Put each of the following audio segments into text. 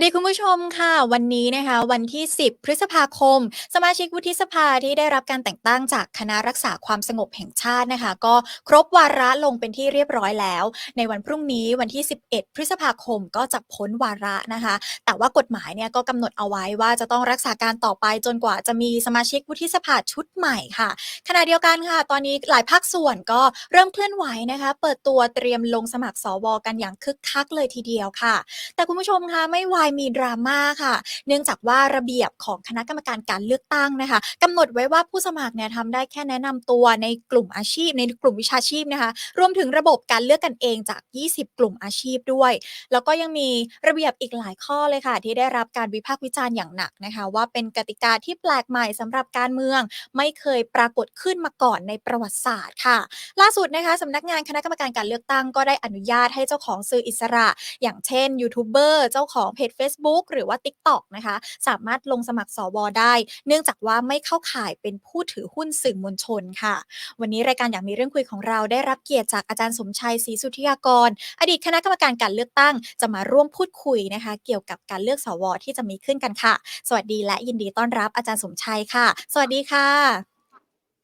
สวัสดีคุณผู้ชมค่ะ วันนี้นะคะ วันที่ 10 พฤษภาคม สมาชิกวุฒิสภาที่ได้รับการแต่งตั้งจากคณะรักษาความสงบแห่งชาตินะคะ ก็ครบวาระลงเป็นที่เรียบร้อยแล้ว ในวันพรุ่งนี้วันที่ 11 พฤษภาคมก็จะพ้นวาระนะคะ แต่ว่ากฎหมายเนี่ยก็กำหนดเอาไว้ว่าจะต้องรักษาการต่อไปจนกว่าจะมีสมาชิกวุฒิสภาชุดใหม่ค่ะ ขณะเดียวกันค่ะ ตอนนี้หลายภาคส่วนก็เริ่มเคลื่อนไหวนะคะ เปิดตัวเตรียมลงสมัครสวกันอย่างคึกคักเลยทีเดียวค่ะ แต่คุณผู้ชมคะไม่วายมีดราม่าค่ะ เนื่องจากว่าระเบียบของคณะกรรมการการเลือกตั้งนะคะกำหนดไว้ว่าผู้สมัครเนี่ยทำได้แค่แนะนำตัวในกลุ่มอาชีพ ในกลุ่มวิชาชีพนะคะ รวมถึงระบบการเลือกกันเองจาก 20 กลุ่มอาชีพด้วย แล้วก็ยังมีระเบียบอีกหลายข้อเลยค่ะ ที่ได้รับการวิพากษ์วิจารณ์อย่างหนักนะคะ ว่าเป็นกติกาที่แปลกใหม่สำหรับการเมือง ไม่เคยปรากฏขึ้นมาก่อนในประวัติศาสตร์ค่ะ ล่าสุดนะคะสำนักงานคณะกรรมการการเลือกตั้งก็ได้อนุญาตให้เจ้าของสื่ออิสระ อย่างเช่นยูทูบเบอร์เจ้าของเพจ Facebook หรือว่า TikTok นะคะ สามารถลงสมัครสวได้ เนื่องจากว่าไม่เข้าข่ายเป็นผู้ถือหุ้นสื่อมวลชนค่ะ วันนี้รายการอยากมีเรื่องคุยของเราได้รับเกียรติจากอาจารย์สมชัยศรีสุทธิยากร อดีตคณะกรรมการการเลือกตั้งจะมาร่วมพูดคุยนะคะ เกี่ยวกับการเลือกสวที่จะมีขึ้นกันค่ะ สวัสดีและยินดีต้อนรับอาจารย์สมชัยค่ะ สวัสดีค่ะ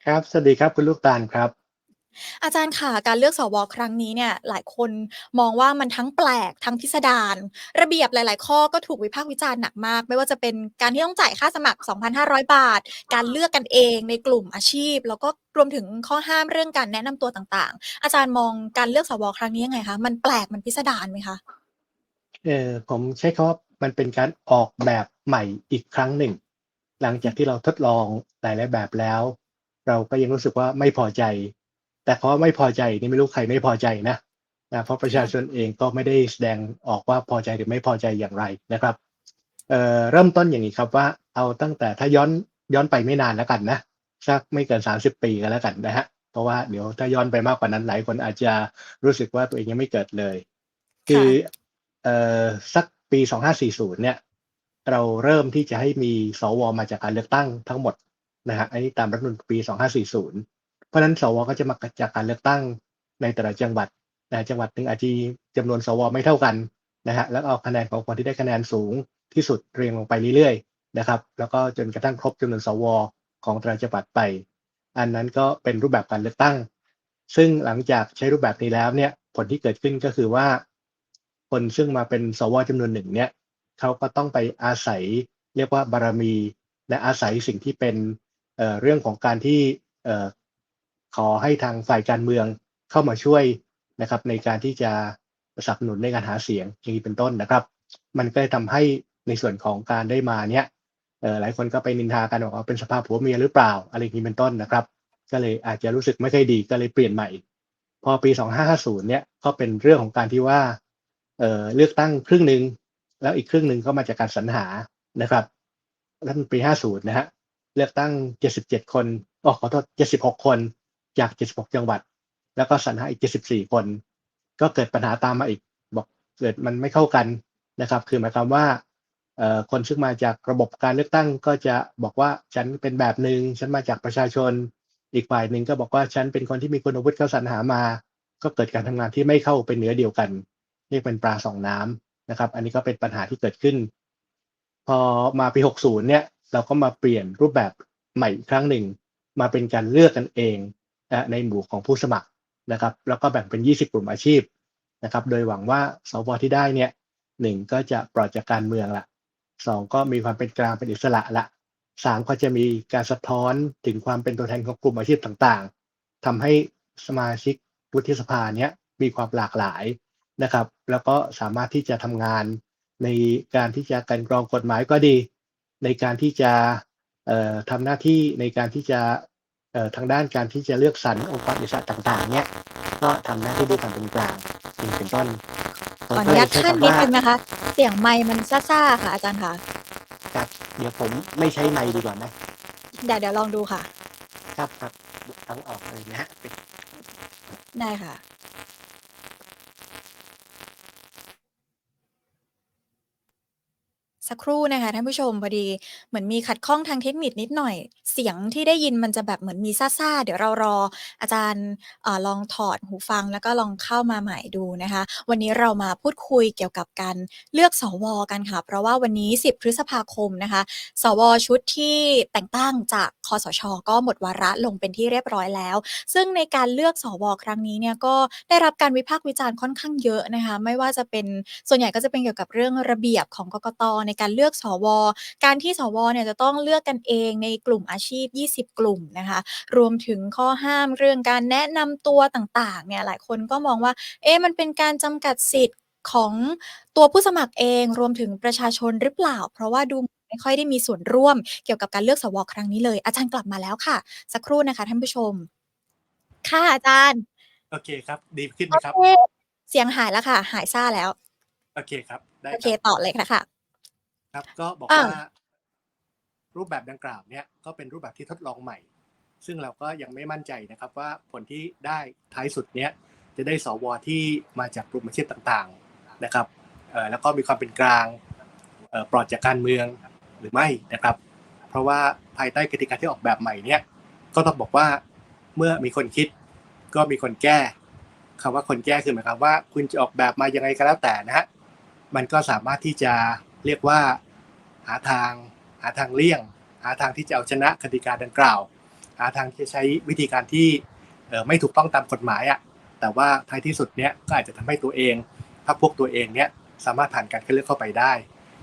ครับ สวัสดีครับคุณลูกตาลครับ อาจารย์ค่ะ การเลือกสวครั้งนี้เนี่ย หลายคนมองว่ามันทั้งแปลกทั้งพิสดาร ระเบียบหลาย ๆ ข้อก็ถูกวิพากษ์วิจารณ์หนักมาก ไม่ว่าจะเป็นการที่ต้องจ่ายค่าสมัคร 2,500 บาท การเลือกกันเองในกลุ่มอาชีพ แล้วก็รวมถึงข้อห้ามเรื่องการแนะนำตัวต่าง ๆ อาจารย์มองการเลือกสวครั้งนี้ยังไงคะมันแปลกมันพิสดารไหมคะเออผมใช้คำว่ามันเป็นการออกแบบใหม่อีกครั้งหนึ่ง หลังจากที่เราทดลองหลายๆแบบแล้ว เราก็ยังรู้สึกว่าไม่พอใจ แต่เพราะไม่พอใจนี่ไม่รู้ใครไม่พอใจนะนะเพราะประชาชนเองก็ไม่ได้แสดงออกว่าพอใจหรือไม่พอใจอย่างไรนะครับเเริ่มต้นอย่างนี้ครับว่าเอาตั้งแต่ถ้าย้อนย้อนไปไม่นานแล้วกันนะสักไม่เกิน 30 ปีกันแล้วกันนะฮะเพราะว่าเดี๋ยวถ้าย้อนไปมากกว่านั้นหลายคนอาจจะรู้สึกว่าตัวเองยังไม่เกิดเลย คือเอ่อสักปี 2540 เนี่ย เราเริ่มที่จะให้มีสวมาจากการเลือกตั้งทั้งหมดนะฮะอันนี้ตามรัฐธรรมนูญปี 2540 ราะนั้นสวก็จะมาจากการเลือกตั้งในแต่ละจังหวัดนะจังหวัดหนึ่งอาจจะจำนวนสวไม่เท่ากันนะฮะแล้วเอาคะแนนของคนที่ได้คะแนนสูงที่สุดเรียงลงไปเรื่อยๆนะครับ แล้วก็จนกระทั่งครบจำนวนสวของแต่ละจังหวัดไป อันนั้นก็เป็นรูปแบบการเลือกตั้ง ซึ่งหลังจากใช้รูปแบบนี้แล้วเนี่ยผลที่เกิดขึ้นก็คือว่า คนซึ่งมาเป็นสวจำนวนหนึ่งเนี่ยเขาก็ต้องไปอาศัยเรียกว่าบารมีและอาศัยสิ่งที่เป็นเเรื่องของการที่ ขอให้ทางฝ่ายการเมืองเข้ามาช่วยนะครับ ในการที่จะสนับสนุนในการหาเสียงอย่างนี้เป็นต้นนะครับ มันก็เลยทำให้ในส่วนของการได้มาเนี่ยหลายคนก็ไปนินทากันบอกว่าเป็นสภาพผัวเมียหรือเปล่าอะไรอย่างนี้เป็นต้นนะครับ ก็เลยอาจจะรู้สึกไม่ค่อยดีก็เลยเปลี่ยนใหม่ พอปี 2550 เนี่ยก็เป็นเรื่องของการที่ว่าเเลือกตั้งครึ่งหนึ่งแล้วอีกครึ่งหนึ่งก็มาจากการสรรหานะครับรัฐธรรมนูญปี 50 นะฮะเลือกตั้ง 77 คนอ๋อขอโทษ 76 คน จาก 76 จังหวัด แล้วก็สรรหาอีก 74 คน ก็เกิดปัญหาตามมาอีก บอกเกิดมันไม่เข้ากันนะครับ คือหมายความว่าคนซึ่งมาจากระบบการเลือกตั้งก็จะบอกว่าฉันเป็นแบบหนึ่งฉันมาจากประชาชน อีกฝ่ายหนึ่งก็บอกว่าฉันเป็นคนที่มีคุณวุฒิเขาสรรหามา ก็เกิดการทำงานที่ไม่เข้าเป็นเนื้อเดียวกันเรียกเป็นปลาสองน้ำนะครับ อันนี้ก็เป็นปัญหาที่เกิดขึ้น พอมาปี 60 เนี่ย เราก็มาเปลี่ยนรูปแบบใหม่อีกครั้งหนึ่ง มาเป็นการเลือกกันเอง ในหมู่ของผู้สมัครนะครับ แล้วก็แบ่งเป็น 20 กลุ่มอาชีพนะครับ โดยหวังว่าสวที่ได้เนี่ยหนึ่งก็จะปลอดจากการเมืองละสองก็มีความเป็นกลางเป็นอิสระละสามก็จะมีการสะท้อนถึงความเป็นตัวแทนของกลุ่มอาชีพต่างๆทำให้สมาชิกวุฒิสภาเนี้ยมีความหลากหลายนะครับ แล้วก็สามารถที่จะทำงานในการที่จะกันกรองกฎหมายก็ดี ในการที่จะเอ่อทำหน้าที่ในการที่จะ ทางด้านการที่จะเลือกสรรองค์กรอิสระต่างๆ เนี้ยก็ทำหน้าที่ด้วยความเป็นกลางอย่างเป็นต้นขออนุญาตขั้นนิดนึงนะคะ เสียงไมค์มันซ่าๆค่ะอาจารย์ค่ะครับเดี๋ยวผมไม่ใช้ไมค์ดีกว่านะเดี๋ยวเดี๋ยวลองดูค่ะ ครับครับต้องออกเลยนะฮะได้ค่ะ สักครู่นะคะท่านผู้ชมพอดีเหมือนมีขัดข้องทางเทคนิคนิดหน่อย เสียงที่ได้ยินมันจะแบบเหมือนมีซ่าๆ เดี๋ยวเรารออาจารย์อลองถอดหูฟังแล้วก็ลองเข้ามาใหม่ดูนะคะ วันนี้เรามาพูดคุยเกี่ยวกับการเลือกสวกันค่ะ เพราะว่าวันนี้ 10 พฤษภาคมนะคะ สวชุดที่แต่งตั้งจากคอสช ก็หมดวาระลงเป็นที่เรียบร้อยแล้ว ซึ่งในการเลือกสวครั้งนี้เนี่ยก็ได้รับการวิพากษ์วิจารณ์ค่อนข้างเยอะนะคะ ไม่ว่าจะเป็นส่วนใหญ่ก็จะเป็นเกี่ยวกับเรื่องระเบียบของกกตในการเลือกสว การที่สวเนี่ยจะต้องเลือกกันเองในกลุ่มอาชีพ 20 กลุ่มนะคะ รวมถึงข้อห้ามเรื่องการแนะนำตัวต่างๆเนี่ยหลายคนก็มองว่า เอ๊ะมันเป็นการจำกัดสิทธิ์ของตัวผู้สมัครเองรวมถึงประชาชนหรือเปล่า เพราะว่าดูไม่ค่อยได้มีส่วนร่วมเกี่ยวกับการเลือกสวครั้งนี้เลย อาจารย์กลับมาแล้วค่ะ สักครู่นะคะท่านผู้ชม ค่ะอาจารย์ โอเคครับ ดีขึ้นไหมโอครับเคเสียงหายแล้วค่ะ หายซ่าแล้ว โอเคครับ ได้โอคเครับต่อเลยค่ะ ครับ ก็บอกอ่าว่า รูปแบบดังกล่าวเนี่ยก็เป็นรูปแบบที่ทดลองใหม่ ซึ่งเราก็ยังไม่มั่นใจนะครับ ว่าผลที่ได้ท้ายสุดเนี้ยจะได้สวที่มาจากกลุ่มอาชีพต่างๆนะครับเอ่อแล้วก็มีความเป็นกลางเอ่อปลอดจากการเมืองหรือไม่นะครับ เพราะว่าภายใต้กติกาที่ออกแบบใหม่เนี่ยก็ต้องบอกว่าเมื่อมีคนคิดก็มีคนแก้คำว่าคนแก้คือหมายความว่า คุณจะออกแบบมายังไงก็แล้วแต่นะฮะมันก็สามารถที่จะเรียกว่า หาทางหาทางเลี่ยง หาทางที่จะเอาชนะกติกาดังกล่าว หาทางที่จะใช้วิธีการที่ไม่ถูกต้องตามกฎหมายอะแต่ว่าท้ายที่สุดเนี้ยก็อาจจะทำให้ตัวเองพรรคพวกตัวเองเนี้ยสามารถผ่านการคัดเลือกเข้าไปได้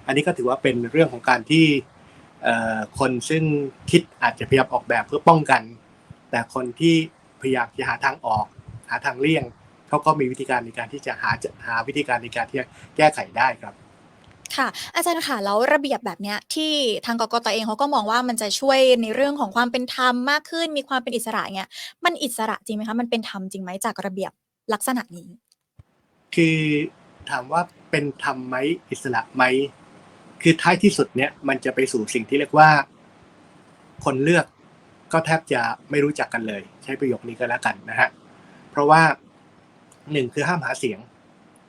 อันนี้ก็ถือว่าเป็นเรื่องของการที่คนซึ่งคิดอาจจะพยายามออกแบบเพื่อป้องกัน แต่คนที่พยายามจะหาทางออก หาทางเลี่ยงเขาก็มีวิธีการในการที่จะหาจะหาวิธีการในการที่จะแก้ไขได้ครับ ค่ะ อาจารย์ค่ะแล้วระเบียบแบบเนี้ยที่ทางกกตเองเขาก็มองว่ามันจะช่วยในเรื่องของความเป็นธรรมมากขึ้น มีความเป็นอิสระเงี้ยมันอิสระจริงไหมคะมันเป็นธรรมจริงไหมจากระเบียบลักษณะนี้ คือถามว่าเป็นธรรมไหมอิสระไหมคือท้ายที่สุดเนี่ยมันจะไปสู่สิ่งที่เรียกว่า คนเลือกก็แทบจะไม่รู้จักกันเลย ใช้ประโยคนี้ก็แล้วกันนะฮะเพราะว่าหนึ่งคือห้ามหาเสียง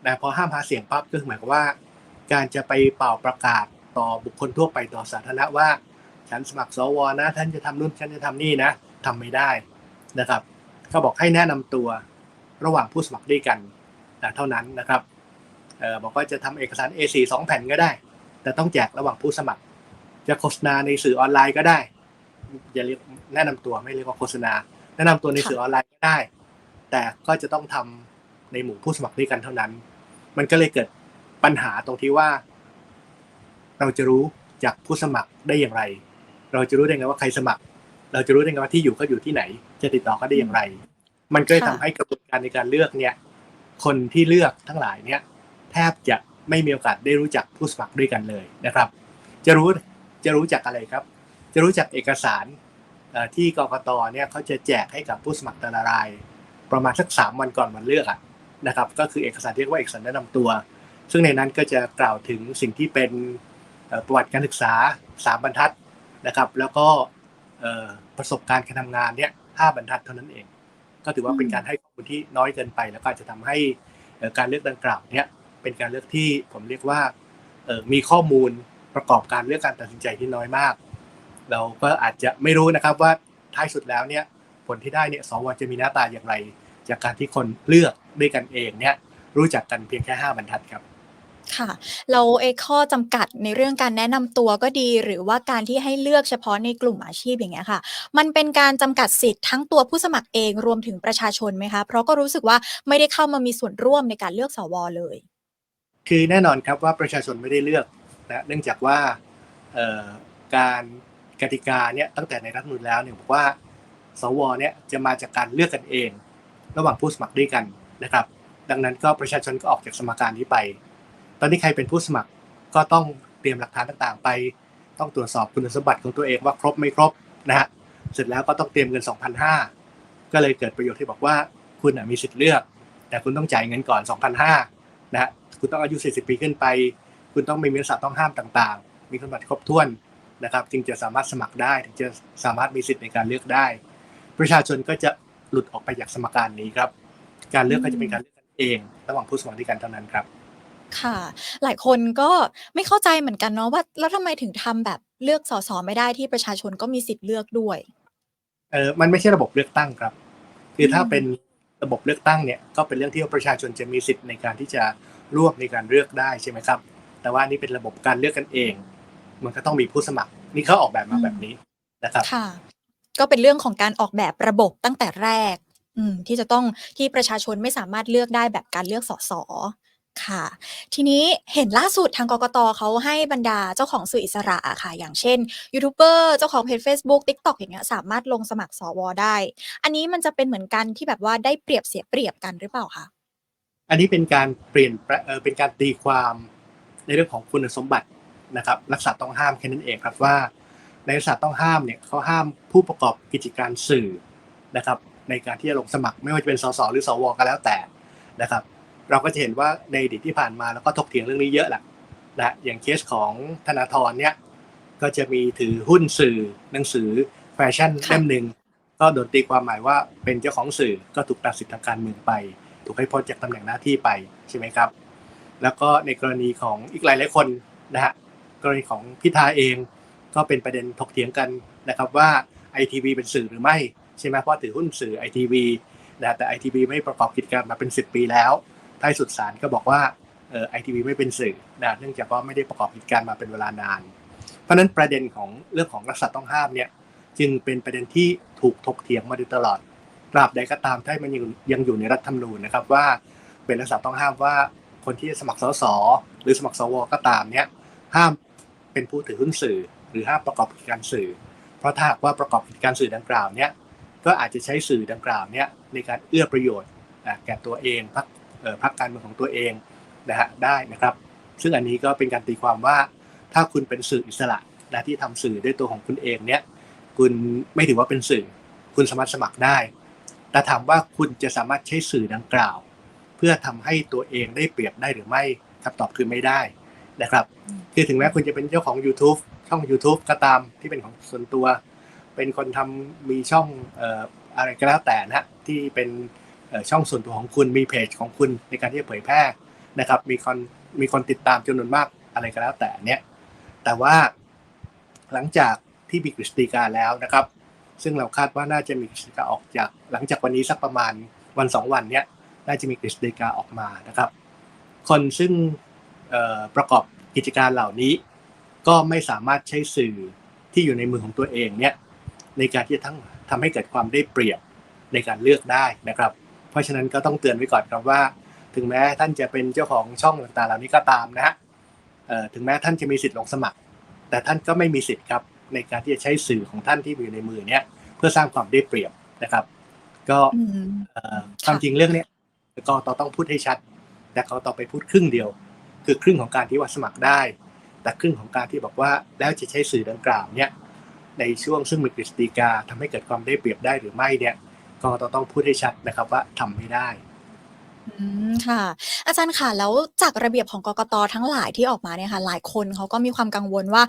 นะพอห้ามหาเสียงปั๊บก็หมายความว่า การจะไปเป่าประกาศต่อบุคคลทั่วไปต่อสาธารณะว่า ฉันสมัครสวนะ ท่านจะทำนู่นฉันจะทำนี่นะทำไม่ได้นะครับเขาบอกให้แนะนำตัวระหว่างผู้สมัครด้วยกันนะเท่านั้นนะครับเออบอกว่าจะทำเอกสาร A4 สองแผ่นก็ได้ แต่ต้องแจกระหว่างผู้สมัคร จะโฆษณาในสื่อออนไลน์ก็ได้อย่าเรียกแนะนำตัวไม่เรียกว่าโฆษณา แนะนำตัวในสื่อออนไลน์ก็ได้ แต่ก็จะต้องทำในหมู่ผู้สมัครด้วยกันเท่านั้น มันก็เลยเกิด ปัญหาตรงที่ว่า เราจะรู้จากผู้สมัครได้อย่างไร เราจะรู้ได้ไงว่าใครสมัคร เราจะรู้ได้ไงว่าที่อยู่เขาอยู่ที่ไหน จะติดต่อเขาได้อย่างไร มันก็เลยค่ะทำให้กระบวนการในการเลือกเนี่ย คนที่เลือกทั้งหลายเนี่ย แทบจะไม่มีโอกาสได้รู้จักผู้สมัครด้วยกันเลยนะครับ จะรู้จะรู้จักอะไรครับ จะรู้จักเอกสารเอ่อที่กกตเนี่ยเขาจะแจกให้กับผู้สมัครแต่ละราย ประมาณสักสามวันก่อนวันเลือกอะนะครับ ก็คือเอกสารที่เรียกว่าเอกสารแนะนำตัว ซึ่งในนั้นก็จะกล่าวถึงสิ่งที่เป็นประวัติการศึกษาสามบรรทัดนะครับ แล้วก็ประสบการณ์การทำงานเนี่ยห้าบรรทัดเท่านั้นเอง ก็ถือว่าเป็นการให้ข้อมูลที่น้อยเกินไป แล้วก็จะทำให้การเลือกดังกล่าวเนี่ยเป็นการเลือกที่ผมเรียกว่ามีข้อมูลประกอบการเลือกการตัดสินใจที่น้อยมาก เราก็อาจจะไม่รู้นะครับว่าท้ายสุดแล้วเนี่ยผลที่ได้เนี่ยสวจะมีหน้าตาอย่างไร จากการที่คนเลือกด้วยกันเองเนี่ยรู้จักกันเพียงแค่ห้าบรรทัดครับ ค่ะเราไอ้ข้อจำกัดในเรื่องการแนะนำตัวก็ดี หรือว่าการที่ให้เลือกเฉพาะในกลุ่มอาชีพอย่างเงี้ยค่ะ มันเป็นการจำกัดสิทธิ์ทั้งตัวผู้สมัครเองรวมถึงประชาชนไหมคะ เพราะก็รู้สึกว่าไม่ได้เข้ามามีส่วนร่วมในการเลือกสวเลย คือแน่นอนครับว่าประชาชนไม่ได้เลือกนะเนื่องจากว่าเอ่อการกติกาเนี่ยตั้งแต่ในรัฐธรรมนูญแล้วเนี่ยบอกว่า สวเนี่ยจะมาจากการเลือกกันเอง ระหว่างผู้สมัครด้วยกันนะครับ ดังนั้นก็ประชาชนก็ออกจากสมการนี้ไป ตอนนี้ใครเป็นผู้สมัครก็ต้องเตรียมหลักฐานต่างๆ ไป ต้องตรวจสอบคุณสมบัติของตัวเองว่าครบไม่ครบนะฮะเสร็จแล้วก็ต้องเตรียมเงิน 2,500 ก็เลยเกิดประโยชน์ที่บอกว่าคุณมีสิทธิ์เลือก แต่คุณต้องจ่ายเงินก่อน 2,500นะฮะคุณต้องอายุ 40 ปีขึ้นไป คุณต้องไม่มีลักษณะต้องห้ามต่างๆ มีคุณสมบัติครบถ้วนนะครับจึงจะสามารถสมัครได้ถึงจะสามารถมีสิทธิ์ในการเลือกได้ ประชาชนก็จะหลุดออกไปจากสมการนี้ครับ การเลือกก็จะเป็นการเลือกกันเอง ระหว่างผู้สมัครด้วยกันเท่านั้นครับ ค่ะ หลายคนก็ไม่เข้าใจเหมือนกันเนาะว่า แล้วทำไมถึงทำแบบเลือกสสไม่ได้ที่ประชาชนก็มีสิทธิ์เลือกด้วย เออมันไม่ใช่ระบบเลือกตั้งครับ คือถ้าอืมเป็นระบบเลือกตั้งเนี่ยก็เป็นเรื่องที่ประชาชนจะมีสิทธิ์ในการที่จะร่วมในการเลือกได้ใช่ไหมครับ แต่ว่านี่เป็นระบบการเลือกกันเอง มันก็ต้องมีผู้สมัคร นี่เขาออกแบบมาแบบนี้นะครับค่ะ ก็เป็นเรื่องของการออกแบบระบบตั้งแต่แรก อืม ที่จะต้องที่ประชาชนไม่สามารถเลือกได้แบบการเลือกสส ค่ะ ทีนี้เห็นล่าสุดทางกกตเขาให้บรรดาเจ้าของสื่ออิสระอะค่ะ อย่างเช่นยูทูบเบอร์เจ้าของเพจ Facebook TikTok อย่างเงี้ยสามารถลงสมัครสวได้ อันนี้มันจะเป็นเหมือนกันที่แบบว่าได้เปรียบเสียเปรียบกันหรือเปล่าคะอันนี้เป็นการเปลี่ยนแปลเออเป็นการตีความในเรื่องของคุณสมบัตินะครับรักษาต้องห้ามแค่นั้นเองครับว่า ในรักษาต้องห้ามเนี่ยเขาห้ามผู้ประกอบกิจการสื่อนะครับ ในการที่จะลงสมัครไม่ว่าจะเป็นสสหรือสวก็แล้วแต่นะครับ เราก็จะเห็นว่าในอดีตที่ผ่านมาแล้วก็ถกเถียงเรื่องนี้เยอะแหละนะอย่างเคสของธนาธรเนี่ยก็จะมีถือหุ้นสื่อหนังสือแฟชั่นเล่มหนึ่งก็โดนตีความหมายว่าเป็นเจ้าของสื่อก็ถูกตัดสิทธิทางการเมืองไป ถูกให้พ้นจากตำแหน่งหน้าที่ไปใช่ไหมครับ แล้วก็ในกรณีของอีกหลายหลายคนนะฮะกรณีของพิธาเองก็เป็นประเด็นถกเถียงกันนะครับว่าไอทีวีเป็นสื่อหรือไม่ใช่ไหมเพราะถือหุ้นสื่อไอทีวีนะแต่ไอทีวีไม่ประกอบกิจการมาเป็น 10 ปีแล้ว ท้สุดศาลก็บอกว่าไอทีวีไม่เป็นสื่อนะเนื่องจากว่าไม่ได้ประกอบกิจการมาเป็นเวลานาน เพราะนั้นประเด็นของเรื่องของรักษาต้องห้ามเนี่ยจึงเป็นประเด็นที่ถูกถกเถียงมาโดยตลอดตราบใดก็ตามถ้ามันยังยังอยู่ในรัฐธรรมนูญนะครับว่าเป็นรักษาต้องห้ามว่าคนที่สมัครสสหรือสมัครสวก็ตามเนี่ยห้ามเป็นผู้ถือหุ้นสื่อ หรือห้ามประกอบกิจการสื่อ เพราะถ้าหากว่าประกอบกิจการสื่อดังกล่าวเนี่ยก็อาจจะใช้สื่อดังกล่าวเนี่ยในการเอื้อประโยชน์แก่ตัวเองพรรค พรรคการเมืองของตัวเองนะฮะได้นะครับ ซึ่งอันนี้ก็เป็นการตีความว่า ถ้าคุณเป็นสื่ออิสระนะที่ทำสื่อด้วยตัวของคุณเองเนี่ยคุณไม่ถือว่าเป็นสื่อ คุณสามารถสมัครได้ แต่ถามว่าคุณจะสามารถใช้สื่อดังกล่าว เพื่อทำให้ตัวเองได้เปรียบได้หรือไม่คำตอบคือไม่ได้นะครับคือถึงแม้คุณจะเป็นเจ้าของ YouTube ช่อง YouTube ก็ตามที่เป็นของส่วนตัว เป็นคนทำมีช่องอะไรก็แล้วแต่นะที่เป็น ช่องส่วนตัวของคุณมีเพจของคุณในการที่จะเผยแพร่นะครับ มีคนมีคนติดตามจำนวนมากอะไรก็แล้วแต่เนี่ยแต่ว่าหลังจากที่มีกฤษฎีกาแล้วนะครับ ซึ่งเราคาดว่าน่าจะมีกฤษฎีกาออกจาก หลังจากวันนี้สักประมาณวันสองวันเนี้ยน่าจะมีกฤษฎีกาออกมานะครับ คนซึ่งประกอบกิจการเหล่านี้ ก็ไม่สามารถใช้สื่อที่อยู่ในมือของตัวเองเนี่ยในการที่จะทั้งทำให้เกิดความได้เปรียบในการเลือกได้นะครับ เพราะฉะนั้นก็ต้องเตือนไว้ก่อนครับว่า ถึงแม้ท่านจะเป็นเจ้าของช่องต่างๆเหล่านี้ก็ตามนะฮะเอ่อถึงแม้ท่านจะมีสิทธิ์ลงสมัคร แต่ท่านก็ไม่มีสิทธิ์ครับในการที่จะใช้สื่อของท่านที่มีอยู่ในมือเนี่ยเพื่อสร้างความได้เปรียบนะครับ ก็อืมเอ่อความจริงเรื่องเนี้ยกรกตต้องพูดให้ชัด แต่กรกตไปพูดครึ่งเดียว คือครึ่งของการที่ว่าสมัครได้ แต่ครึ่งของการที่บอกว่าแล้วจะใช้สื่อดังกล่าวเนี่ยในช่วงซึ่งมีกฤษฎีกาทำให้เกิดความได้เปรียบได้หรือไม่เนี่ย กรกตต้องพูดให้ชัดนะครับว่าทำไม่ได้อืมค่ะ อาจารย์ค่ะแล้วจากระเบียบของกกตทั้งหลายที่ออกมาเนี่ยค่ะ หลายคนเขาก็มีความกังวลว่า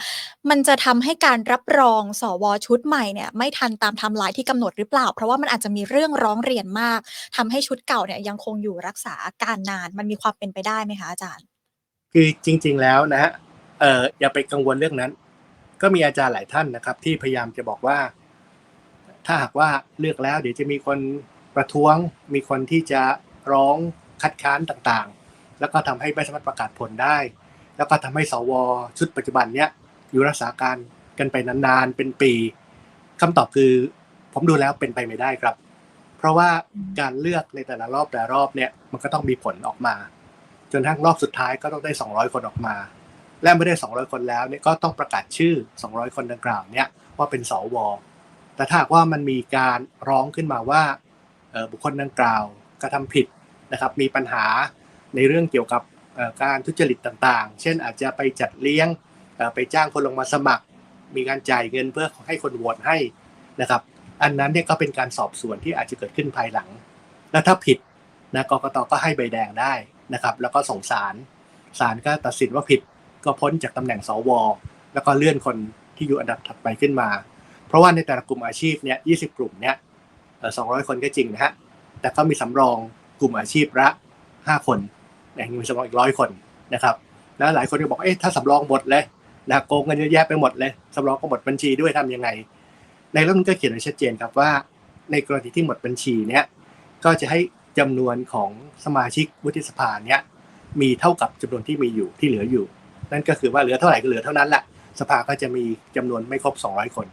มันจะทำให้การรับรองสวชุดใหม่เนี่ย ไม่ทันตามไทม์ไลน์ที่กำหนดหรือเปล่า เพราะว่ามันอาจจะมีเรื่องร้องเรียนมากทำให้ชุดเก่าเนี่ยยังคงอยู่รักษาการนาน มันมีความเป็นไปได้ไหมคะอาจารย์ คือจริง ๆ แล้วนะฮะเอ่ออย่าไปกังวลเรื่องนั้น ก็มีอาจารย์หลายท่านนะครับ ที่พยายามจะบอกว่า ถ้าหากว่าเลือกแล้ว เดี๋ยวจะมีคนประท้วง มีคนที่จะร้องคัดค้านต่างๆ แล้วก็ทำให้ไม่สามารถประกาศผลได้ แล้วก็ทำให้สวชุดปัจจุบันเนี้ยอยู่รักษาการกันไปนานๆเป็นปีคำตอบคือผมดูแล้วเป็นไปไม่ได้ครับ เพราะว่าการเลือกในแต่ละรอบแต่รอบเนี่ยมันก็ต้องมีผลออกมา จนทั้งรอบสุดท้ายก็ต้องได้ 200 คนออกมา และเมื่อได้ 200 คนแล้วเนี่ยก็ต้องประกาศชื่อ 200 คนดังกล่าวเนี่ยว่าเป็นสว แต่ถ้าหากว่ามันมีการร้องขึ้นมาว่าบุคคลดังกล่าวกระทำผิดนะครับ มีปัญหาในเรื่องเกี่ยวกับการทุจริตต่างๆ เช่นอาจจะไปจัดเลี้ยงไปจ้างคนลงมาสมัคร มีการจ่ายเงินเพื่อให้คนโหวตให้นะครับ อันนั้นเนี่ยก็เป็นการสอบสวนที่อาจจะเกิดขึ้นภายหลัง แล้วถ้าผิดนะกกตก็ให้ใบแดงได้นะครับ แล้วก็ส่งศาลศาลก็ตัดสินว่าผิดก็พ้นจากตำแหน่งสวแล้วก็เลื่อนคนที่อยู่อันดับถัดไปขึ้นมา ราะว่าในแต่ละกลุ่มอาชีพเนี่ย20กลุ่มเนี่ยสองร้อยคนก็จริงนะฮะ แต่ก็มีสำรองกลุ่มอาชีพละ5คนอย่างนี้มีสำรองอีกร้อยคนนะครับ แล้วหลายคนก็บอก เอ๊ะ ถ้าสำรองหมดเลยนะโกงกันเยอะแยะไปหมดเลย สำรองก็หมดบัญชีด้วยทำยังไง ในรัฐธรรมนูญก็เขียนไว้ชัดเจนครับว่า ในกรณีที่หมดบัญชีเนี่ย ก็จะให้จำนวนของสมาชิกวุฒิสภาเนี่ยมีเท่ากับจำนวนที่มีอยู่ที่เหลืออยู่ นั่นก็คือว่าเหลือเท่าไหร่ก็เหลือเท่านั้นแหละ สภาก็จะมีจำนวนไม่ครบ 200 คน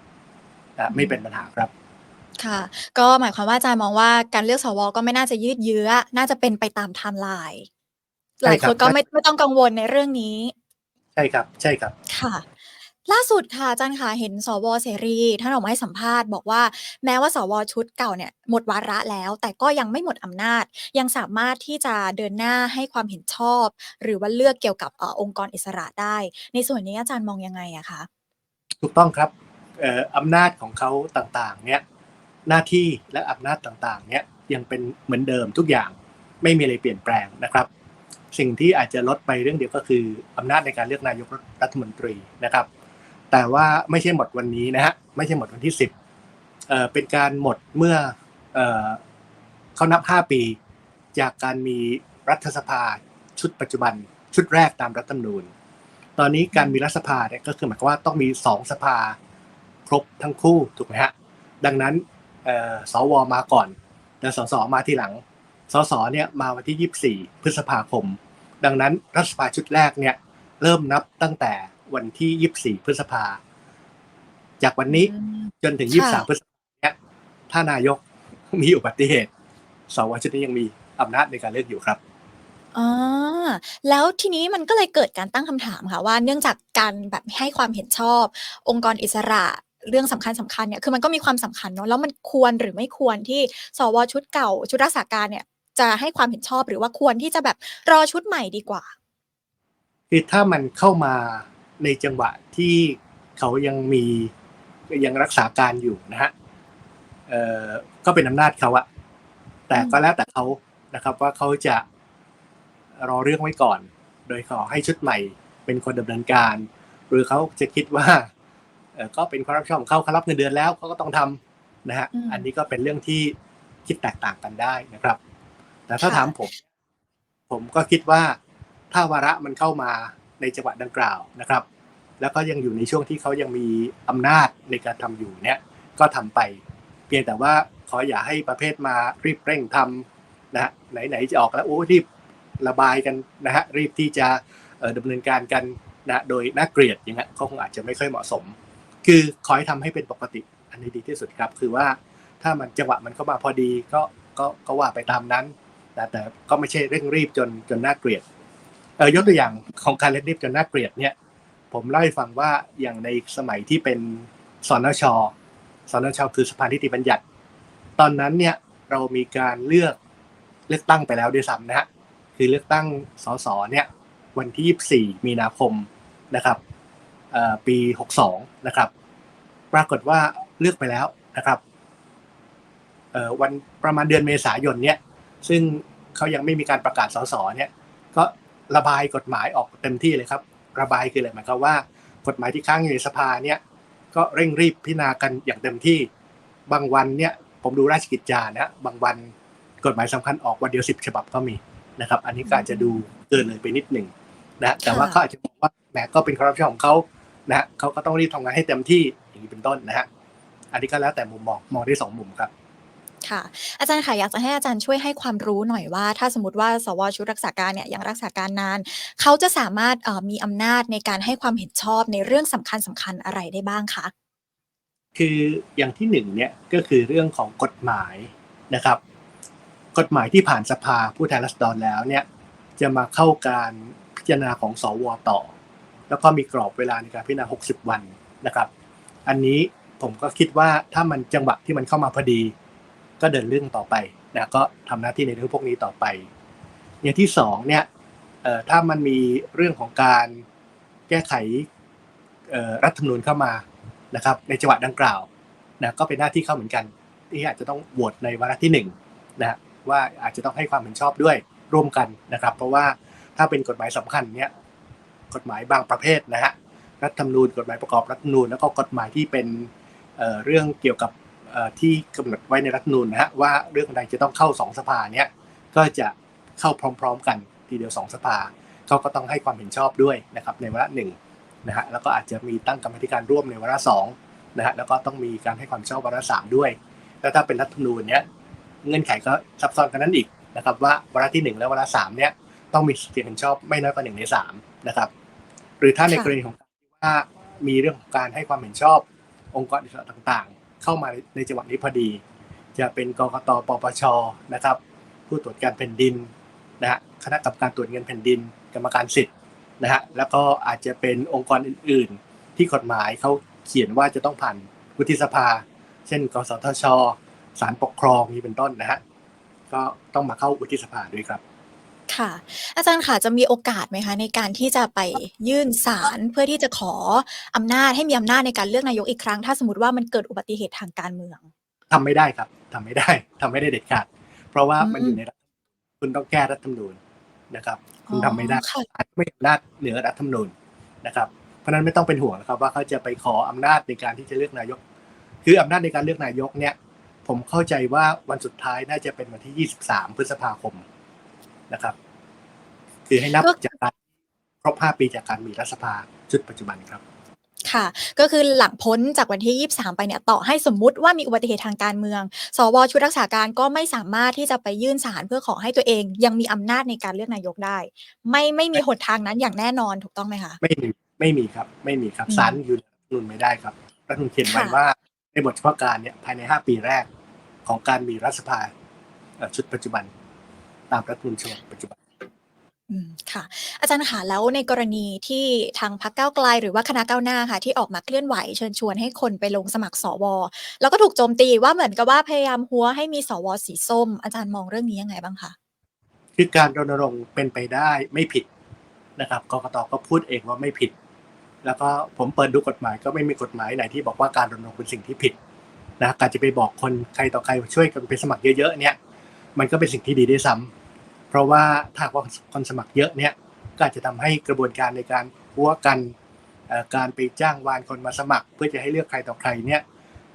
ไม่เป็นปัญหาครับค่ะ ก็หมายความว่าอาจารย์มองว่าการเลือกสวก็ไม่น่าจะยืดเยื้อ น่าจะเป็นไปตามไทม์ไลน์หใช่ลายครัคบนก็ไม่ไม่ต้องกังวลในเรื่องนี้ ใช่ครับ ใช่ครับค่ะล่าสุดค่ะอาจารย์ค่ะเห็นสวเสรีท่านออกมาให้สัมภาษณ์บอกว่าแม้ว่าสวชุดเก่าเนี่ยหมดวาระแล้ว แต่ก็ยังไม่หมดอำนาจ ยังสามารถที่จะเดินหน้าให้ความเห็นชอบ หรือว่าเลือกเกี่ยวกับเออองค์กรอิสระได้ ในส่วนนี้อาจารย์มองยังไงอะคะถูกต้องครับเอำนาจของเขาต่างๆ เนี่ยหน้าที่และอำนาจต่างๆ เนี่ยยังเป็นเหมือนเดิมทุกอย่างไม่มีอะไรเปลี่ยนแปลงนะครับ สิ่งที่อาจจะลดไปเรื่องเดียวก็คืออำนาจในการเลือกนายกรัฐมนตรีนะครับ แต่ว่าไม่ใช่หมดวันนี้นะฮะไม่ใช่หมดวันที่ 10เอ่อเป็นการหมดเมื่อเอ่อเขานับ 5 ปี จากการมีรัฐสภาชุดปัจจุบันชุดแรกตามรัฐธรรมนูญ ตอนนี้การมีรัฐสภาเนี่ยก็คือหมายความว่าต้องมีสองสภา รบทั้งคู่ถูกไหมฮะดังนั้นเอ่อสวมาก่อนแต่สสมาทีหลังสสเนี่ยมาวันที่ 24 พฤษภาคม ดังนั้นรัฐสภาชุดแรกเนี่ยเริ่มนับตั้งแต่วันที่ 24 พฤษภา จากวันนี้อืมจนถึงค่ะ23 พฤษภาเนี่ยถ้านายกมีอุบัติเหตุสวชุดนี้ยังมีอำนาจในการเลือกอยู่ครับอ่าแล้วทีนี้มันก็เลยเกิดการตั้งคำถามค่ะว่าเนื่องจากการแบบให้ความเห็นชอบ องค์กรอิสระ เรื่องสำคัญสำคัญเนี่ยคือมันก็มีความสำคัญเนาะแล้วมันควรหรือไม่ควรที่สวชุดเก่า ชุดรักษาการเนี่ยจะให้ความเห็นชอบหรือว่าควรที่จะแบบรอชุดใหม่ดีกว่า คือถ้ามันเข้ามาในจังหวะที่เขายังมียังรักษาการอยู่นะฮะเอ่อก็เป็นอำนาจเขาอะแต่ก็แล้วแต่เขานะครับว่าเขาจะรอเรื่องไว้ก่อน โดยขอให้ชุดใหม่เป็นคนดำเนินการ หรือเขาจะคิดว่า ก็เป็นความรับผิดชอบของเขาเขารับเงินเดือนแล้วเขาก็ต้องทำนะฮะอืมอันนี้ก็เป็นเรื่องที่คิดแตกต่างกันได้นะครับ แต่ถ้าค่ะถามผม ผมก็คิดว่าถ้าวาระมันเข้ามาในจังหวะดังกล่าวนะครับ แล้วก็ยังอยู่ในช่วงที่เขายังมีอำนาจในการทำอยู่เนี่ย ก็ทำไป เพียงแต่ว่าขออย่าให้ประเภทมารีบเร่งทำนะฮะไหนๆจะออกแล้วโอ้รีบระบายกันนะฮะรีบที่จะเอ่อดำเนินการกันนะโดยน่าเกลียดอย่างเงี้ยก็คงอาจจะไม่ค่อยเหมาะสม คือขอให้ทำให้เป็นปกติ อันนี้ดีที่สุดครับ คือว่าถ้ามันจังหวะมันเข้ามาพอดีก็ก็ก็ว่าไปตามนั้น แต่แต่ก็ไม่ใช่เร่งรีบจนจนน่าเกลียดเออยกตัวอย่างของการเร่งรีบจนน่าเกลียดเนี่ย ผมเล่าให้ฟังว่าอย่างในสมัยที่เป็นสนชสนชคือสภานิติบัญญัติ ตอนนั้นเนี่ยเรามีการเลือกเลือกตั้งไปแล้วด้วยซ้ำนะฮะคือเลือกตั้งสสเนี่ยวันที่ 24 มีนาคมนะครับ ปี 62 นะครับ ปรากฏว่าเลือกไปแล้วนะครับวันประมาณเดือนเมษายนเนี่ยซึ่งเขายังไม่มีการประกาศสสเนี่ยก็ระบายกฎหมายออกเต็มที่เลยครับ ระบายคืออะไรหมายความว่ากฎหมายที่ค้างอยู่ในสภาเนี่ยก็เร่งรีบพิจารณากันอย่างเต็มที่บางวันเนี่ยผมดูราชกิจจานะบางวันกฎหมายสำคัญออกวันเดียวสิบฉบับก็มีนะครับ อันนี้ก็อาจจะดูเกินเลยไปนิดหนึ่งนะแต่ว่าเขาอาจจะบอกว่าแหมก็เป็นความรับผิดชอบของเขา นะฮะเขาก็ต้องรีบทำงานให้เต็มที่อย่างนี้เป็นต้นนะฮะอันนี้ก็แล้วแต่มุมมองมองได้สองมุมครับค่ะอาจารย์ค่ะอยากจะให้อาจารย์ช่วยให้ความรู้หน่อยว่า ถ้าสมมติว่าสวชุดรักษาการเนี่ยยังรักษาการนาน เขาจะสามารถเอ่อมีอำนาจในการให้ความเห็นชอบในเรื่องสำคัญสคัญๆอะไรได้บ้างคะคืออย่างที่หนึ่งเนี่ยก็คือเรื่องของกฎหมายนะครับ กฎหมายที่ผ่านสภาผู้แทนราษฎรแล้วเนี่ยจะมาเข้าการพิจารณาของสวต่อ แล้วก็มีกรอบเวลาในการพิจารณา 60 วันนะครับ อันนี้ผมก็คิดว่าถ้ามันจังหวะที่มันเข้ามาพอดี ก็เดินเรื่องต่อไปนะก็ทำหน้าที่ในเรื่องพวกนี้ต่อไป อย่างที่สองเนี่ยถ้ามันมีเรื่องของการแก้ไขรัฐธรรมนูญเข้ามานะครับ ในจังหวะดังกล่าวนะก็เป็นหน้าที่เข้าเหมือนกันที่อาจจะต้องโหวตในวาระที่หนึ่งนะฮะว่าอาจจะต้องให้ความเห็นชอบด้วยร่วมกันนะครับ เพราะว่าถ้าเป็นกฎหมายสำคัญเนี่ย กฎหมายบางประเภทนะฮะรัฐธรรมนูญกฎหมายประกอบรัฐธรรมนูญแล้วก็กฎหมายที่เป็นเเรื่องเกี่ยวกับที่กำหนดไว้ในรัฐธรรมนูญนะฮะว่าเรื่องใดจะต้องเข้าสองสภาเนี่ยก็จะเข้าพร้อม ๆ กันทีเดียวสองสภาเขาก็ต้องให้ความเห็นชอบด้วยนะครับในวาระหนึ่งนะฮะแล้วก็อาจจะมีตั้งกรรมธิการร่วมในวาระสองนะฮะแล้วก็ต้องมีการให้ความชอบวาระสามด้วย แล้วถ้าเป็นรัฐธรรมนูญเนี้ยเงื่อนไขก็ซับซ้อนกันนั้นอีกนะครับว่าวาระที่หนึ่งและวาระสามเนี้ยต้องมีเสียงเห็นชอบไม่น้อยกว่าหนึ่งในสามนะครับ หรือถ้าในค่ะกรณีของการที่ว่ามีเรื่องของการให้ความเห็นชอบองค์กรอิสระต่างๆ เข้ามาในจังหวะนี้พอดี จะเป็นกกตปปชนะครับ ผู้ตรวจการแผ่นดินนะฮะคณะกรรมการตรวจเงินแผ่นดิน กรรมการสิทธิ์นะฮะแล้วก็อาจจะเป็นองค์กรอื่นๆ ที่กฎหมายเขาเขียนว่าจะต้องผ่านวุฒิสภา เช่น กสทชศาลปกครองนี้เป็นต้นนะฮะก็ต้องมาเข้าวุฒิสภาด้วยครับ ค่ะ อาจารย์ค่ะจะมีโอกาสไหมคะ ในการที่จะไปยื่นศาลเพื่อที่จะขออำนาจให้มีอำนาจในการเลือกนายกอีกครั้ง ถ้าสมมติว่ามันเกิดอุบัติเหตุทางการเมือง ทำไม่ได้ครับทำไม่ได้ทำไม่ได้เด็ดขาด เพราะว่าอืมมันอยู่ในรัฐคุณต้องแก้รัฐธรรมนูญนะครับ คุณทำไม่ได้อ๋อค่ะ ศาลไม่มีอำนาจเหนือรัฐธรรมนูญนะครับ เพราะฉะนั้นไม่ต้องเป็นห่วงนะครับว่าเขาจะไปขออำนาจในการที่จะเลือกนายก คืออำนาจในการเลือกนายกเนี่ย ผมเข้าใจว่าวันสุดท้ายน่าจะเป็นวันที่ 23 พฤษภาคม นะครับ คือให้นับก็จากการครบ 5 ปีจากการมีรัฐสภาชุดปัจจุบันครับค่ะ ก็คือหลังพ้นจากวันที่ 23 ไปเนี่ย ต่อให้สมมุติว่ามีอุบัติเหตุทางการเมือง สวชุดรักษาการก็ไม่สามารถที่จะไปยื่นศาลเพื่อขอให้ตัวเอง ยังมีอำนาจในการเลือกนายกได้ ไม่ไม่มีหนทางนั้นอย่างแน่นอนถูกต้องไหมคะ ไม่มีไม่มีครับ ไม่มีครับอืมศาลอยู่ในรัฐธรรมนูญไม่ได้ครับรัฐธรรมนูญเขียนไว้ค่ะว่าในบทเฉพาะการเนี่ยภายใน 5 ปีแรกของการมีรัฐสภาเอ่อชุดปัจจุบัน ตามรัฐธรรมนูญฉบับปัจจุบันอืมค่ะอาจารย์ค่ะแล้วในกรณีที่ทางพรรคก้าวไกลหรือว่าคณะก้าวหน้าค่ะ ที่ออกมาเคลื่อนไหวเชิญชวนให้คนไปลงสมัครสว แล้วก็ถูกโจมตีว่าเหมือนกับว่าพยายามหัวให้มีสวสีส้ม อาจารย์มองเรื่องนี้ยังไงบ้างคะคือการรณรงค์เป็นไปได้ไม่ผิดนะครับกกตก็พูดเองว่าไม่ผิด แล้วก็ผมเปิดดูกฎหมายก็ไม่มีกฎหมายไหนที่บอกว่าการรณรงค์เป็นสิ่งที่ผิดนะการจะไปบอกคนใครต่อใครช่วยกันไปสมัครเยอะๆเนี่ยมันก็เป็นสิ่งที่ดีด้วยซ้ำ เพราะว่าถ้าหากว่าคนสมัครเยอะเนี่ยก็อาจจะทำให้กระบวนการในการพัวกันเอ่อการไปจ้างวานคนมาสมัคร เพื่อจะให้เลือกใครต่อใครเนี่ย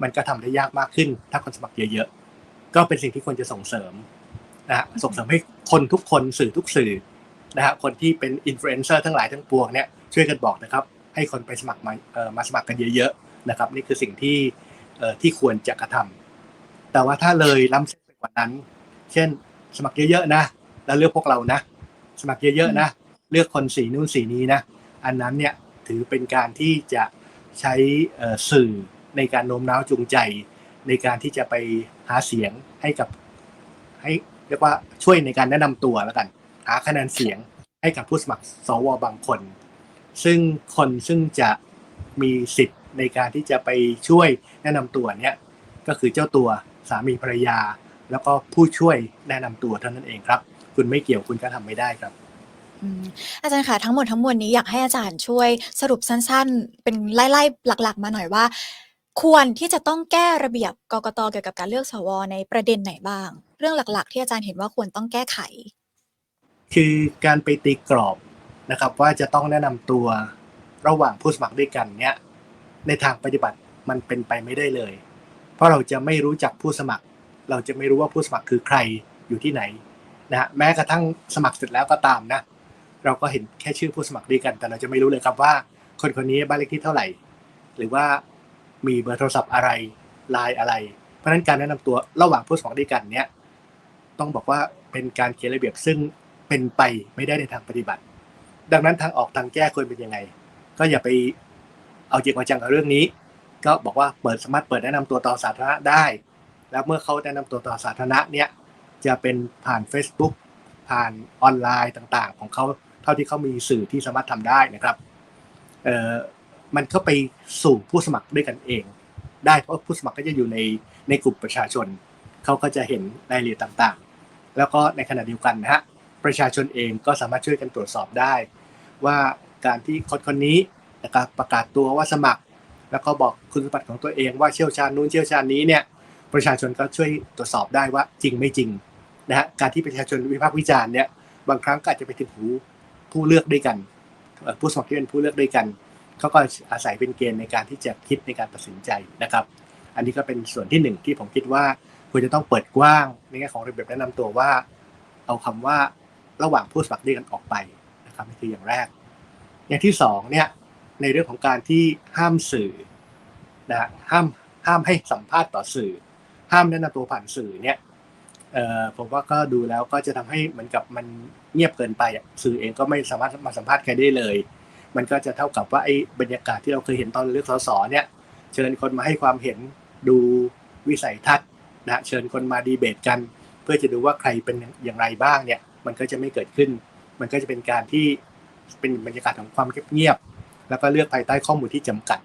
มันก็ทำได้ยากมากขึ้น ถ้าคนสมัครเยอะๆก็เป็นสิ่งที่ควรจะส่งเสริมนะฮะส่งเสริมให้คนทุกคนสื่อทุกสื่อนะฮะคนที่เป็นอินฟลูเอนเซอร์ทั้งหลายทั้งปวงเนี่ยช่วยกันบอกนะครับ ให้คนไปสมัครมาเอ่อมาสมัครกันเยอะๆนะครับ นี่คือสิ่งที่เอ่อที่ควรจะกระทำแต่ว่าถ้าเลยล้ำเส้นไปกว่านั้น เช่นสมัครเยอะๆนะ แล้วเลือกพวกเรานะ สมัครเยอะๆนะ เลือกคนสีนู้นสีนี้นะ อันนั้นเนี่ยถือเป็นการที่จะใช้สื่อในการโน้มน้าวจูงใจ ในการที่จะไปหาเสียงให้กับให้เรียกว่าช่วยในการแนะนำตัวแล้วกัน หาคะแนนเสียงให้กับผู้สมัครสวบางคน ซึ่งคนซึ่งจะมีสิทธิ์ในการที่จะไปช่วยแนะนำตัวเนี่ยก็คือเจ้าตัวสามีภรรยา แล้วก็ผู้ช่วยแนะนำตัวเท่านั้นเองครับ คุณไม่เกี่ยวคุณก็ทำไม่ได้ครับอืมอาจารย์ค่ะทั้งหมดทั้งมวลนี้อยากให้อาจารย์ช่วยสรุปสั้นๆ เป็นไล่ๆหลัก ๆ มาหน่อยว่า ควรที่จะต้องแก้ระเบียบกกตเกี่ยวกับการเลือกสวในประเด็นไหนบ้าง เรื่องหลักๆ ที่อาจารย์เห็นว่าควรต้องแก้ไข คือการไปตีกรอบนะครับ ว่าจะต้องแนะนำตัวระหว่างผู้สมัครด้วยกันเนี่ยในทางปฏิบัติมันเป็นไปไม่ได้เลย เพราะเราจะไม่รู้จักผู้สมัคร เราจะไม่รู้ว่าผู้สมัครคือใครอยู่ที่ไหน นะฮะแม้กระทั่งสมัครเสร็จแล้วก็ตามนะเราก็เห็นแค่ชื่อผู้สมัครด้วยกัน แต่เราจะไม่รู้เลยครับว่า คนคนนี้บ้านเลขที่เท่าไหร่ หรือว่ามีเบอร์โทรศัพท์อะไรไลน์อะไร เพราะฉะนั้นการแนะนำตัวระหว่างผู้สมัครด้วยกันเนี่ยต้องบอกว่าเป็นการเขียนระเบียบซึ่งเป็นไปไม่ได้ในทางปฏิบัติ ดังนั้นทางออกทางแก้ควรเป็นยังไง ก็อย่าไปเอาจริงเอาจังกับเรื่องนี้ ก็บอกว่าเปิดสามารถเปิดแนะนำตัวต่อสาธารณะได้ แล้วเมื่อเขาแนะนำตัวต่อสาธารณะเนี่ย จะเป็นผ่าน Facebook ผ่านออนไลน์ต่างๆ ของเขาเท่าที่เขามีสื่อที่สามารถทำได้นะครับเอ่อมันก็ไปสู่ผู้สมัครด้วยกันเอง ได้เพราะผู้สมัครก็จะอยู่ในในกลุ่มประชาชนเขาก็จะเห็นรายละเอียดต่างๆ แล้วก็ในขณะเดียวกันนะฮะประชาชนเองก็สามารถช่วยกันตรวจสอบได้ ว่าการที่คนคนนี้นะครับประกาศตัวว่าสมัคร แล้วก็บอกคุณสมบัติของตัวเองว่าเชี่ยวชาญนู้นเชี่ยวชาญนี้เนี่ยประชาชนก็ช่วยตรวจสอบได้ว่าจริงไม่จริง นะฮะการที่ประชาชนวิพากษ์วิจารณ์เนี่ยบางครั้งก็อาจจะไปถึงหูผู้เลือกด้วยกัน ผู้สมัครที่เป็นผู้เลือกด้วยกันเขาก็อาศัยเป็นเกณฑ์ในการที่จะคิดในการตัดสินใจนะครับ อันนี้ก็เป็นส่วนที่หนึ่งที่ผมคิดว่าควรจะต้องเปิดกว้างในแง่ของระเบียบแนะนำตัวว่า เอาคำว่าระหว่างผู้สมัครด้วยกันออกไปนะครับนะครับนี่คืออย่างแรก อย่างที่สองเนี่ยในเรื่องของการที่ห้ามสื่อนะห้ามห้ามให้สัมภาษณ์ต่อสื่อ ห้ามแนะนำตัวผ่านสื่อเนี่ย เอ่อผมว่าก็ดูแล้วก็จะทำให้เหมือนกับมันเงียบเกินไปสื่อเองก็ไม่สามารถมาสัมภาษณ์ใครได้เลย มันก็จะเท่ากับว่าไอ้บรรยากาศที่เราเคยเห็นตอนเลือกสสเนี่ย เชิญคนมาให้ความเห็นดูวิสัยทัศน์นะเชิญคนมาดีเบตกัน เพื่อจะดูว่าใครเป็นอย่างไรบ้างเนี่ย มันก็จะไม่เกิดขึ้น มันก็จะเป็นการที่เป็นบรรยากาศของความเงียบๆแล้วก็เลือกภายใต้ข้อมูลที่จำกัด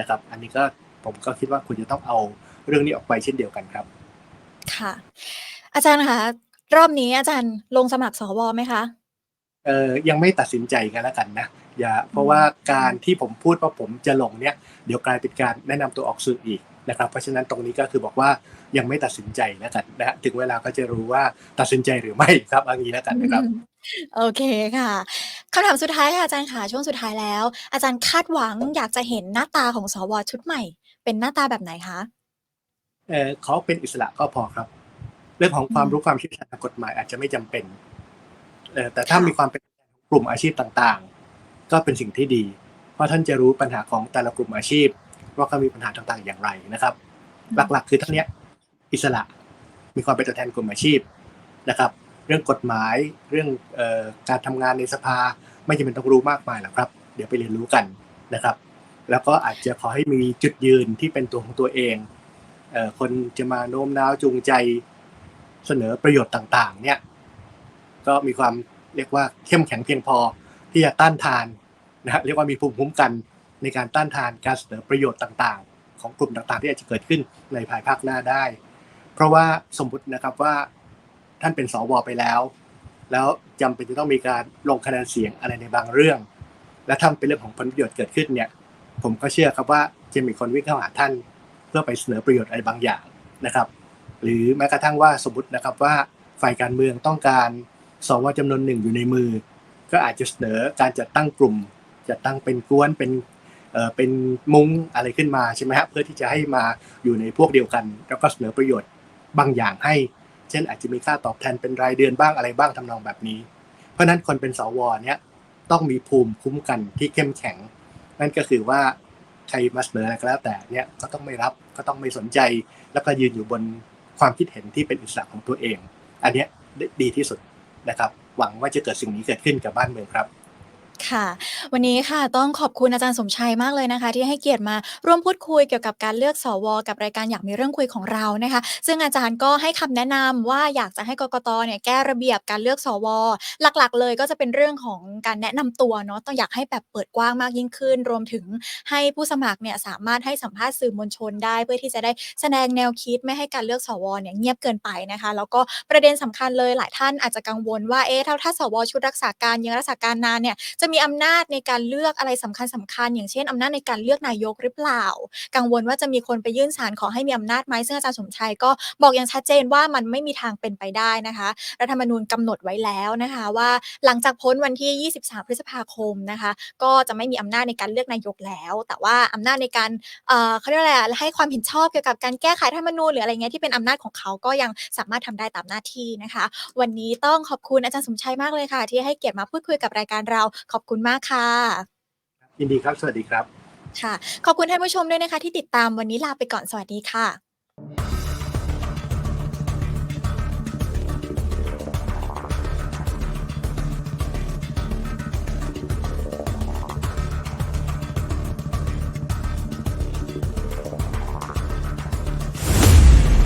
นะครับ อันนี้ก็ผมก็คิดว่าคุณจะต้องเอาเรื่องนี้ออกไปเช่นเดียวกันครับ ค่ะ อาจารย์คะรอบนี้อาจารย์ลงสมัครสวไหมคะเออยังไม่ตัดสินใจกันแล้วกันนะอย่าเพราะว่าการที่ผมพูดว่าผมจะลงเนี่ยเดี๋ยวกลายเป็นการแนะนำตัวออกสื่ออีกนะครับเพราะฉะนั้นตรงนี้ก็คือบอกว่ายังไม่ตัดสินใจแล้วกันนะฮะถึงเวลาก็จะรู้ว่าตัดสินใจหรือไม่ครับเอันนี้แล้วกันนะครับโอเคค่ะคำถามสุดท้ายค่ะอาจารย์ค่ะช่วงสุดท้ายแล้ว อาจารย์คาดหวังอยากจะเห็นหน้าตาของสวชุดใหม่ เป็นหน้าตาแบบไหนคะเออเขาเป็นอิสระก็พอครับ เรื่องของความอืมรู้ความเชี่ยวชาญทางกฎหมายอาจจะไม่จำเป็นเออแต่ถ้าค่ะมีความเป็นกลุ่มอาชีพต่างๆ ก็เป็นสิ่งที่ดี เพราะท่านจะรู้ปัญหาของแต่ละกลุ่มอาชีพ ว่าเขามีปัญหาต่างๆ อย่างไรนะครับ หลักๆ คือท่านเนี้ยอิสระมีความเป็นตัวแทนกลุ่มอาชีพนะครับ เรื่องกฎหมายเรื่องเอ่อการทำงานในสภาไม่จำเป็นต้องรู้มากมายหรอกครับ เดี๋ยวไปเรียนรู้กันนะครับ แล้วก็อาจจะขอให้มีจุดยืนที่เป็นตัวของตัวเองเอ่อคนจะมาโน้มน้าวจูงใจ เสนอประโยชน์ต่างๆ เนี่ย ก็มีความเรียกว่าเข้มแข็งเพียงพอที่จะต้านทานนะฮะเรียกว่ามีภูมิคุ้มกันในการต้านทานการเสนอประโยชน์ต่างๆ ของกลุ่มต่างๆ ที่อาจจะเกิดขึ้นในภายภาคหน้าได้ เพราะว่าสมมตินะครับว่าท่านเป็นสวไปแล้ว แล้วจำเป็นจะต้องมีการลงคะแนนเสียงอะไรในบางเรื่อง และทำเป็นเรื่องของผลประโยชน์เกิดขึ้นเนี่ย ผมก็เชื่อครับว่าจะมีคนวิ่งเข้าหาท่าน เพื่อไปเสนอประโยชน์อะไรบางอย่างนะครับ หรือแม้กระทั่งว่าสมมตินะครับว่าฝ่ายการเมืองต้องการสวจำนวนหนึ่งอยู่ในมือ ก็อาจจะเสนอการจัดตั้งกลุ่มจัดตั้งเป็นกวนเป็นเอ่อเป็นมุ้งอะไรขึ้นมาใช่ไหมฮะเพื่อที่จะให้มาอยู่ในพวกเดียวกัน แล้วก็เสนอประโยชน์บางอย่างให้ เช่นอาจจะมีค่าตอบแทนเป็นรายเดือนบ้างอะไรบ้างทำนองแบบนี้ เพราะฉะนั้นคนเป็นสวเนี่ยต้องมีภูมิคุ้มกันที่เข้มแข็ง นั่นก็คือว่าใครมาเสนออะไรก็แล้วแต่เนี่ยก็ต้องไม่รับก็ต้องไม่สนใจแล้วก็ยืนอยู่บน ความคิดเห็นที่เป็นอิสระของตัวเอง อันนี้ดีที่สุดนะครับ หวังว่าจะเกิดสิ่งนี้เกิดขึ้นกับบ้านเมืองครับ ค่ะ วันนี้ค่ะต้องขอบคุณอาจารย์สมชัยมากเลยนะคะ ที่ให้เกียรติมาร่วมพูดคุยเกี่ยวกับการเลือกสว กับรายการอยากมีเรื่องคุยของเรานะคะ ซึ่งอาจารย์ก็ให้คำแนะนำว่าอยากจะให้กกตเนี่ยแก้ระเบียบการเลือกสว หลักๆ เลยก็จะเป็นเรื่องของการแนะนำตัวเนาะต้องอยากให้แบบเปิดกว้างมากยิ่งขึ้น รวมถึงให้ผู้สมัครเนี่ยสามารถให้สัมภาษณ์สื่อมวลชนได้ เพื่อที่จะได้แสดงแนวคิดไม่ให้การเลือกสวเนี่ยเงียบเกินไปนะคะ แล้วก็ประเด็นสำคัญเลยหลายท่านอาจจะกังวลว่าเอ๊ะถ้าถ้าสวชุดรักษาการยังรักษาการนานเนี่ยจะะมีอำนาจในการเลือกอะไรสำคัญสคัญ อย่างเช่นอำนาจในการเลือกนายกหรือเปล่า กังวลว่าจะมีคนไปยื่นศาลขอให้มีอำนาจไหมซึ่งอาจารย์สมชัยก็บอกอย่างชัดเจนว่ามันไม่มีทางเป็นไปได้นะคะ รัฐธรรมนูญกำหนดไว้แล้วนะคะ ว่าหลังจากพ้นวันที่ 23 พฤษภาคมนะคะ ก็จะไม่มีอำนาจในการเลือกนายกแล้ว แต่ว่าอำนาจในการเอ่อเขาเรียกอะไรให้ความเห็นชอบเกี่ยวกับการแก้ไขรัฐธรรมนูญหรืออะไรเงี้ยที่เป็นอำนาจของเขาก็ยังสามารถทำได้ตามหน้าที่นะคะ วันนี้ต้องขอบคุณอาจารย์สมชัยมากเลยค่ะ ที่ให้เกียรติมาพูดคุยกับรายการเราขอบคุณมากค่ะยินดีครับ สวัสดีครับ ค่ะ ขอบคุณท่านผู้ชมด้วยนะคะ ที่ติดตามวันนี้ลาไปก่อนสวัสดีค่ะ